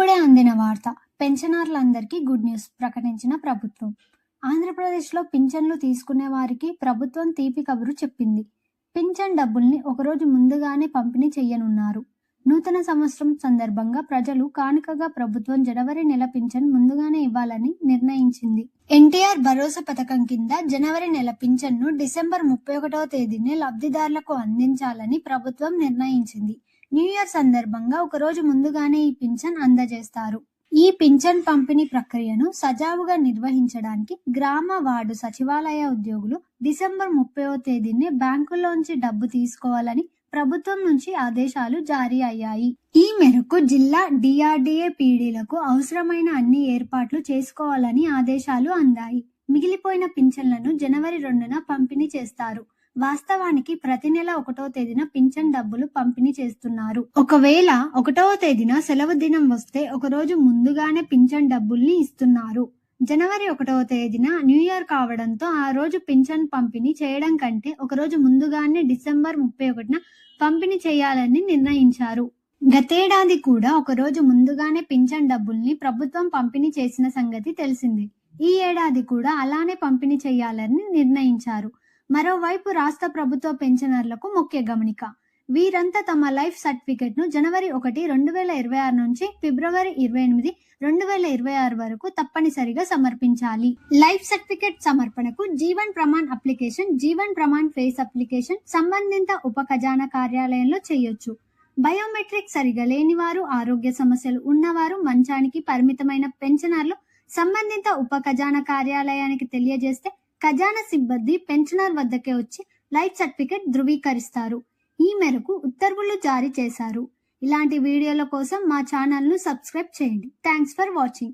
ఇప్పుడే అందిన వార్త. పెన్షనర్లందరికీ గుడ్ న్యూస్ ప్రకటించిన ప్రభుత్వం. ఆంధ్రప్రదేశ్లో పింఛన్లు తీసుకునే వారికి ప్రభుత్వం తీపి కబురు చెప్పింది. పింఛన్ డబ్బుల్ని ఒకరోజు ముందుగానే పంపిణీ చేయనున్నారు నూతన సంవత్సరం సందర్భంగా ప్రజలు కానుకగా ప్రభుత్వం జనవరి నెల పింఛన్ ముందుగానే ఇవ్వాలని నిర్ణయించింది. ఎన్టీఆర్ భరోసా పథకం కింద జనవరి నెల పింఛన్ను డిసెంబర్ ముప్పై ఒకటవ తేదీనే లబ్ధిదారులకు అందించాలని ప్రభుత్వం నిర్ణయించింది. న్యూ ఇయర్ సందర్భంగా ఒక రోజు ముందుగానే ఈ పింఛన్ అందజేస్తారు. ఈ పింఛన్ పంపిణీ ప్రక్రియను సజావుగా నిర్వహించడానికి గ్రామ వార్డు సచివాలయ ఉద్యోగులు డిసెంబర్ ముప్పైవ తేదీనే బ్యాంకుల్లోంచి డబ్బు తీసుకోవాలని ప్రభుత్వం నుంచి ఆదేశాలు జారీ అయ్యాయి. ఈ మేరకు జిల్లా డిఆర్డీఏ పీడీలకు అవసరమైన అన్ని ఏర్పాట్లు చేసుకోవాలని ఆదేశాలు అందాయి. మిగిలిపోయిన పింఛన్లను జనవరి రెండున పంపిణీ చేస్తారు. వాస్తవానికి ప్రతి నెల ఒకటో తేదీన పింఛన్ డబ్బులు పంపిణీ చేస్తున్నారు. ఒకవేళ ఒకటవ తేదీన సెలవు దినం వస్తే ఒక రోజు ముందుగానే పింఛన్ డబ్బుల్ని ఇస్తున్నారు. జనవరి ఒకటవ తేదీన న్యూ ఇయర్ కావడంతో ఆ రోజు పింఛన్ పంపిణీ చేయడం కంటే ఒక రోజు ముందుగానే డిసెంబర్ ముప్పై ఒకటిన పంపిణీ చేయాలని నిర్ణయించారు. గతేడాది కూడా ఒక రోజు ముందుగానే పింఛన్ డబ్బుల్ని ప్రభుత్వం పంపిణీ చేసిన సంగతి తెలిసింది. ఈ ఏడాది కూడా అలానే పంపిణీ చేయాలని నిర్ణయించారు. మరోవైపు రాష్ట్ర ప్రభుత్వ పెన్షనర్లకు ముఖ్య గమనిక. వీరంతా తమ లైఫ్ సర్టిఫికెట్ను జనవరి ఒకటి రెండు వేల ఇరవై ఆరు నుంచి ఫిబ్రవరి ఇరవై ఎనిమిది రెండు వేల ఇరవై ఆరు వరకు తప్పనిసరిగా సమర్పించాలి. Life certificate సమర్పణకు Jeevan Pramaan application Jeevan Pramaan face application సంబంధిత ఉప ఖజానా కార్యాలయంలో చేయొచ్చు. బయోమెట్రిక్ సరిగా లేని వారు ఆరోగ్య సమస్యలు ఉన్నవారు మంచానికి పరిమితమైన పెన్షనర్లు సంబంధిత ఉప ఖజానా కార్యాలయానికి తెలియజేస్తే ఖజానా సిబ్బంది పెన్షనర్ వద్దకే వచ్చి లైఫ్ సర్టిఫికెట్ ధృవీకరిస్తారు. ఈ మేరకు ఉత్తర్వులు జారీ చేశారు. ఇలాంటి వీడియోల కోసం మా ఛానల్ను సబ్స్క్రైబ్ చేయండి. Thanks for watching.